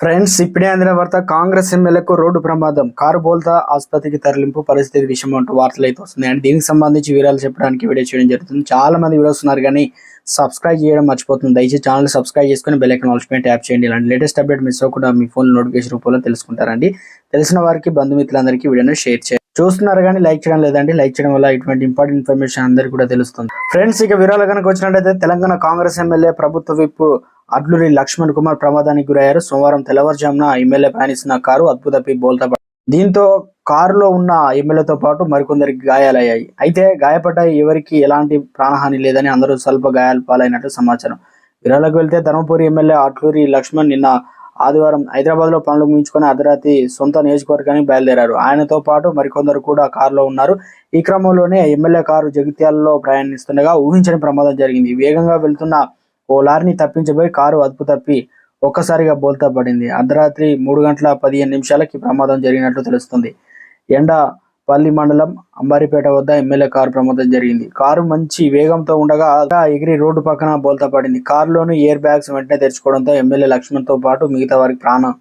Friends ఇప్పుడే అందిన వార్త కాంగ్రెస్ ఎమ్మెల్యేకు రోడ్డు ప్రమాదం. కారు బోల్తా ఆసుపత్రికి తరలింపు పరిస్థితి విషయం అంటూ వార్తలు అయితే వస్తున్నాయి. అండ్ దీనికి సంబంధించి వివరాలు చెప్పడానికి వీడియో చేయడం జరుగుతుంది. చాలా మంది వీడియోస్ ఉన్నారు కానీ సబ్స్క్రైబ్ చేయడం మర్చిపోతుంది. దయచేసి ఛానల్ సబ్స్క్రైబ్ చేసుకుని బెల్ ఐకన్ ఆల్స్ ట్యాప్ చేయండి. ఇలాంటి లేటెస్ట్ అప్డేట్ మిస్ అవ్వకుండా మీ ఫోన్ నోటిఫికేషన్ రూపంలో తెలుసుకుంటారండి. తెలిసిన వారికి బంధుమిత్రులందరికీ వీడియోను షేర్ చేయండి. చూస్తున్నారు కానీ లైక్ చేయడం లేదండి. లైక్ చేయడం వల్ల ఇటువంటి ఇంపార్టెంట్ ఇన్ఫర్మేషన్ అందరికీ కూడా తెలుస్తుంది. ఫ్రెండ్స్ ఇక వివరాలు కనుక వచ్చినట్టయితే తెలంగాణ కాంగ్రెస్ ఎమ్మెల్యే ప్రభుత్వ విప్పు అడ్లూరి లక్ష్మణ్ కుమార్ ప్రమాదానికి గురయ్యారు. సోమవారం తెల్లవారుజామున ఎమ్మెల్యే ప్రయాణిస్తున్న కారు అద్భుతపై బోల్తా దీంతో కారులో ఉన్న ఎమ్మెల్యేతో పాటు మరికొందరికి గాయాలయ్యాయి. అయితే గాయపడ్డ ఎవరికి ఎలాంటి ప్రాణహాని లేదని అందరూ స్వల్ప గాయాలు పాలైనట్లు సమాచారం. విరాలకు వెళ్తే ధర్మపురి ఎమ్మెల్యే అట్లూరి లక్ష్మణ్ నిన్న ఆదివారం హైదరాబాద్లో పనులు ముగించుకొని అర్ధరాత్రి సొంత నియోజకవర్గానికి బయలుదేరారు. ఆయనతో పాటు మరికొందరు కూడా కారులో ఉన్నారు. ఈ క్రమంలోనే ఎమ్మెల్యే కారు జగిత్యాలలో ప్రయాణిస్తుండగా ఊహించని ప్రమాదం జరిగింది. వేగంగా వెళ్తున్న ఓ లారీని తప్పించబోయి కారు అదుపు తప్పి ఒక్కసారిగా బోల్తా పడింది. అర్ధరాత్రి మూడు గంటల పదిహేను నిమిషాలకి ప్రమాదం జరిగినట్లు తెలుస్తుంది. ఎండ పల్లి మండలం అంబారిపేట వద్ద ఎమ్మెల్యే కారు ప్రమాదం జరిగింది. కారు మంచి వేగంతో ఉండగా అలా ఎగిరి రోడ్డు పక్కన బోల్తా పడింది. కారులోని ఎయిర్ బ్యాగ్స్ వెంటనే తెరుచుకోవడంతో ఎమ్మెల్యే లక్ష్మణ్తో పాటు మిగతా వారికి ప్రాణ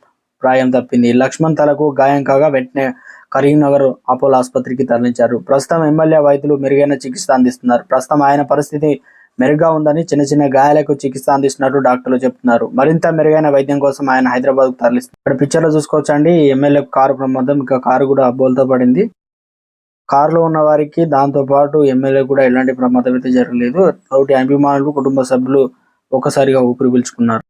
ప్రాయం తప్పింది. లక్ష్మణ్ తలకు గాయం కాగా వెంటనే కరీంనగర్ అపోలో ఆసుపత్రికి తరలించారు. ప్రస్తుతం ఎమ్మెల్యే వైద్యులు మెరుగైన చికిత్స అందిస్తున్నారు. ప్రస్తుతం ఆయన పరిస్థితి మెరుగ్గా ఉందని చిన్న చిన్న గాయాలకు చికిత్స అందిస్తున్నట్టు డాక్టర్లు చెప్తున్నారు. మరింత మెరుగైన వైద్యం కోసం ఆయన హైదరాబాద్కు తరలిస్తారు ఇక్కడ పిక్చర్లో చూసుకోవచ్చు అండి ఎమ్మెల్యే కారు ప్రమాదం ఇంకా కారు కూడా అబ్బోలతో పడింది. కారులో ఉన్న వారికి దాంతో పాటు ఎమ్మెల్యే కూడా ఎలాంటి ప్రమాదం అయితే జరగలేదు. తోటి అభిమానులు కుటుంబ సభ్యులు ఒక్కసారిగా ఊపిరి పీల్చుకున్నారు.